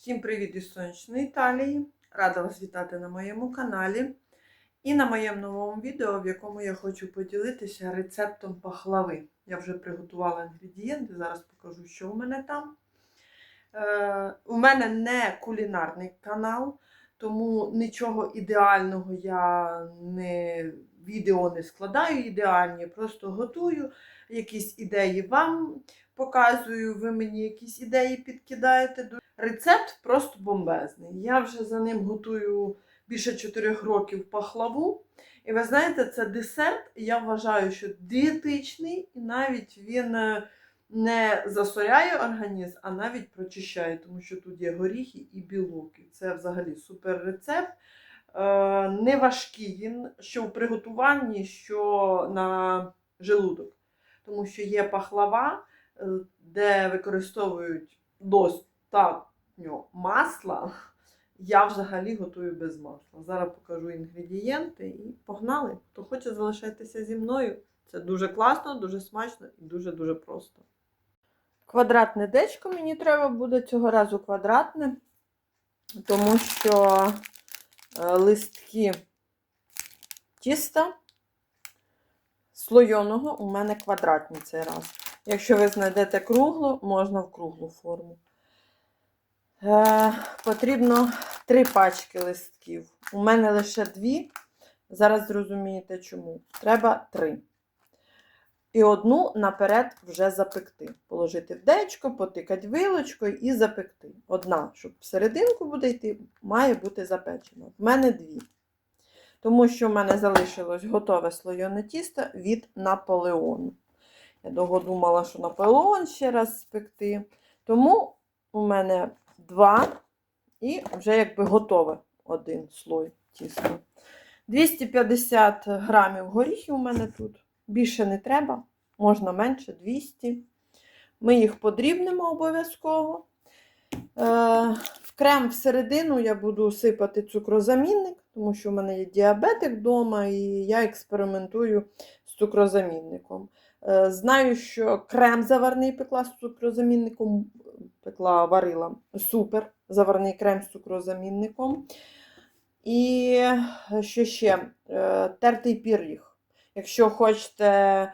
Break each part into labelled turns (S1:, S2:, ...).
S1: Всім привіт із сонячної Італії! Рада вас вітати на моєму каналі і на моєму новому відео, в якому я хочу поділитися рецептом пахлави. Я вже приготувала інгредієнти, зараз покажу, що у мене там. Е, у мене не кулінарний канал, тому нічого ідеального я не відео не складаю ідеальні, просто готую якісь ідеї вам показую, ви мені якісь ідеї підкидаєте. Рецепт просто бомбезний. Я вже за ним готую більше 4 років пахлаву. І ви знаєте, це десерт, я вважаю, що дієтичний, і навіть він е, не засоряє організм, а навіть прочищає, тому що тут є горіхи і білок. І Це взагалі супер рецепт. Е, Не важкий він, що в приготуванні, що на желудок. Тому що є пахлава, е, де використовують достатньо масла. Я взагалі готую без масла. Зараз покажу інгредієнти і погнали. Хто хоче залишайтеся зі мною. Це дуже класно, дуже смачно і дуже-дуже просто. Квадратне дечко мені треба буде цього разу квадратне, тому що е, листки тіста слойоного у мене квадратні цей раз. Якщо ви знайдете круглу, можна в круглу форму. Е, Потрібно три пачки листків. У мене лише дві. Зараз зрозумієте чому. Треба три. І одну наперед вже запекти. Положити в дечко, потикати вилочкою і запекти. Одна, щоб всерединку буде йти, має бути запечена. В мене дві. Тому що в мене залишилось готове слойоне тісто від Наполеону. Я довго думала, що Наполеон ще раз спекти. Тому у мене два і вже якби готове один слой тіста. 250 грамів горіхів у мене тут. Більше не треба, можна менше 200. Ми їх подрібнемо обов'язково. Е, В крем всередину я буду сипати цукрозамінник, тому що в мене є діабетик вдома, і я експериментую з цукрозамінником. Е, Знаю, що крем заварний пекла з цукрозамінником, пекла, варила супер заварний крем з цукрозамінником. І що ще? Е, Тертий пиріг. Якщо хочете е,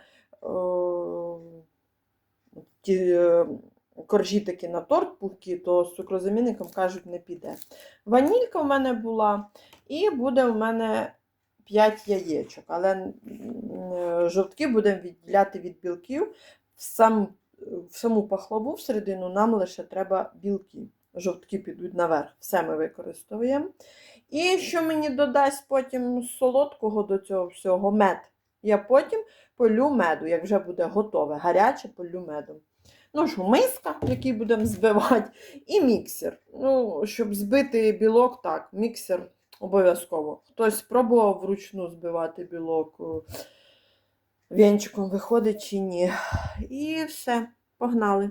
S1: ті е, коржі такі на торт пухкі, то з цукрозамінником кажуть, не піде. Ванілька в мене була, і буде у мене 5 яєчок, але е, жовтки будемо відділяти від білків. В, сам, в саму пахлаву всередину нам лише треба білки. Жовтки підуть наверх, все ми використовуємо. І що мені додасть потім солодкого до цього всього мед. Я потім полю меду, як вже буде готове, гаряче полю медом. Ну ж, миска, який будемо збивати, і міксер. Ну, щоб збити білок, так, міксер обов'язково. Хтось спробував вручну збивати білок вінчиком виходить чи ні. І все, погнали.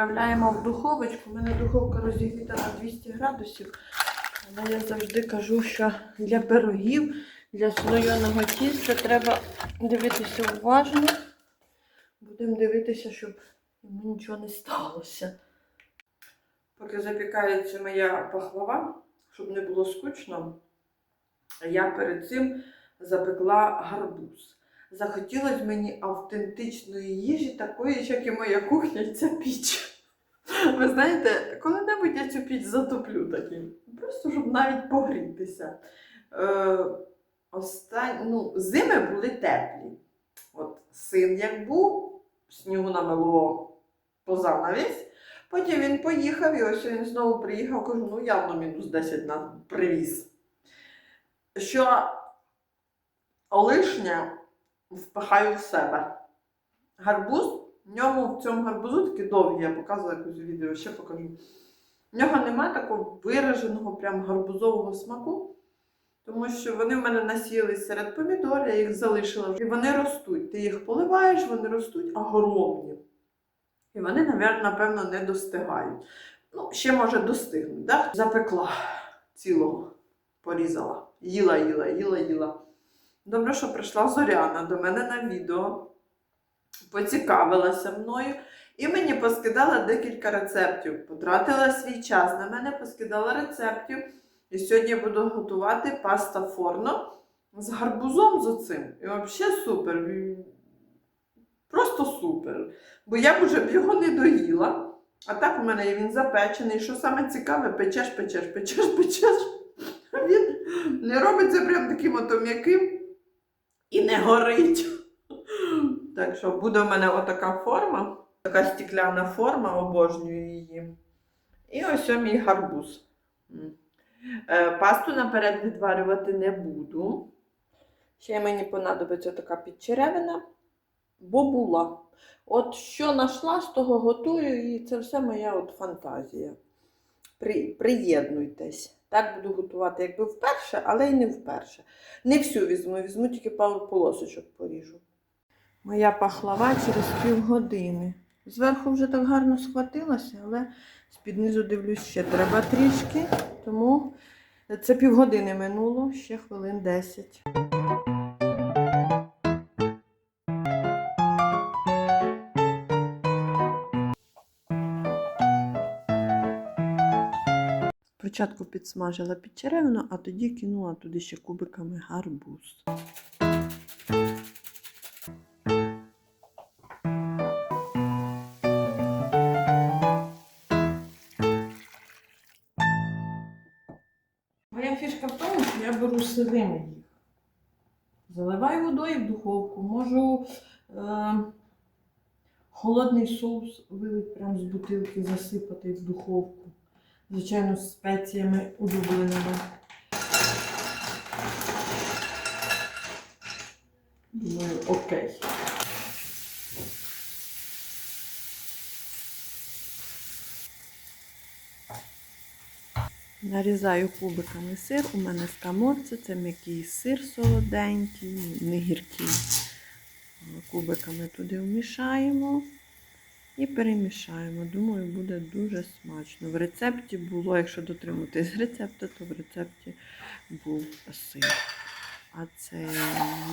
S1: Відправляємо в духовочку. У мене духовка розігріта на 200 градусів. Але я завжди кажу, що для пирогів, для слоєного тіста треба дивитися уважно. Будемо дивитися, щоб йому нічого не сталося. Поки запікається моя пахлава, щоб не було скучно, я перед цим запекла гарбуз. Захотілося мені автентичної їжі, такої, як і моя кухня, і ця піч. Ви знаєте, коли-небудь я цю піч затоплю таким. Просто щоб навіть погрітися. Е, остань... ну, зими були теплі. От син як був, снігу намело по занавість. Потім він поїхав, і ось він знову приїхав, кажу, ну явно мінус 10 нам привіз. Що лишнє впихаю в себе. Гарбуз, в ньому в цьому гарбузу такі довгі, я показувала якось відео, ще покажу. В нього немає такого вираженого прям гарбузового смаку, тому що вони в мене насіялись серед помідор, я їх залишила. І вони ростуть. Ти їх поливаєш, вони ростуть огромні. І вони, напевно, не достигають. Ну, ще може достигнуть. Да? Запекла цілого, порізала. Їла, їла, їла, їла. Добре, що прийшла Зоряна до мене на відео, поцікавилася мною і мені поскидала декілька рецептів. Потратила свій час на мене, поскидала рецептів. І сьогодні я буду готувати паста форно з гарбузом з оцим. І взагалі супер. Просто супер. Бо я б уже б його не доїла. А так у мене він запечений. Що саме цікаве, печеш, печеш, печеш, печеш. Він не робиться прям таким ото м'яким і не горить. Так що буде в мене отака форма, така стекляна форма, обожнюю її. І ось мій гарбуз. Е, Пасту наперед відварювати не буду. Ще мені понадобиться така підчеревина, бобула. От що знайшла, з того готую, і це все моя от фантазія. При, приєднуйтесь. Так буду готувати, якби вперше, але й не вперше. Не всю візьму, візьму тільки полосочок поріжу. Моя пахлава через півгодини. Зверху вже так гарно схватилася, але з-під низу дивлюсь, ще треба трішки. Тому це півгодини минуло, ще хвилин 10. Спочатку підсмажила підчеревину, а тоді кинула туди ще кубиками гарбуз. Холодний соус вилить прямо з бутилки, засипати в духовку. Звичайно, з спеціями улюбленими. Думаю, окей. Нарізаю кубиками сир. У мене скаморці, це м'який сир солоденький, не гіркий. Кубиками туди вмішаємо і перемішаємо. Думаю, буде дуже смачно. В рецепті було, якщо дотримуватись рецепту, то в рецепті був сир. А це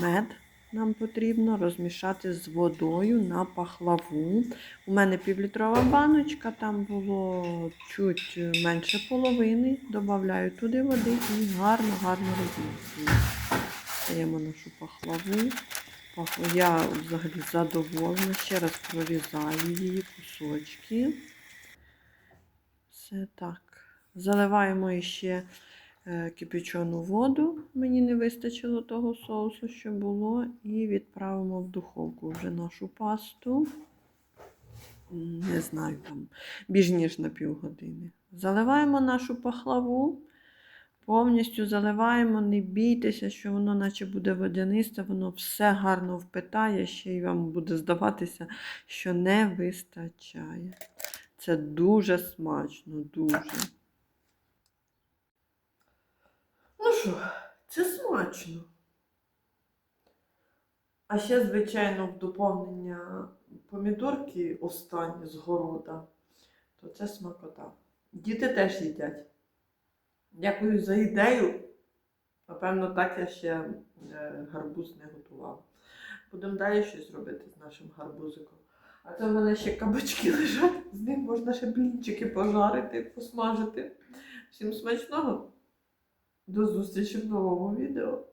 S1: мед нам потрібно розмішати з водою на пахлаву. У мене півлітрова баночка, там було чуть менше половини. Добавляю туди води і гарно-гарно розмішую. Даємо нашу пахлаву. Я взагалі задоволена. Ще раз прорізаю її кусочки. Все так. Заливаємо ще е, кипячену воду. Мені не вистачило того соусу, що було. І відправимо в духовку вже нашу пасту. Не знаю, там більш ніж на півгодини. Заливаємо нашу пахлаву. Повністю заливаємо, не бійтеся, що воно наче буде водянисте, воно все гарно впитає, ще й вам буде здаватися, що не вистачає. Це дуже смачно, дуже. Ну що, це смачно. А ще, звичайно, в доповнення помідорки останні з города. то це смакота. Діти теж їдять. Дякую за ідею. Напевно, так я ще е, гарбуз не готувала. Будемо далі щось робити з нашим гарбузиком. А це в мене ще кабачки лежать. З них можна ще блінчики пожарити, посмажити. Всім смачного! До зустрічі в новому відео.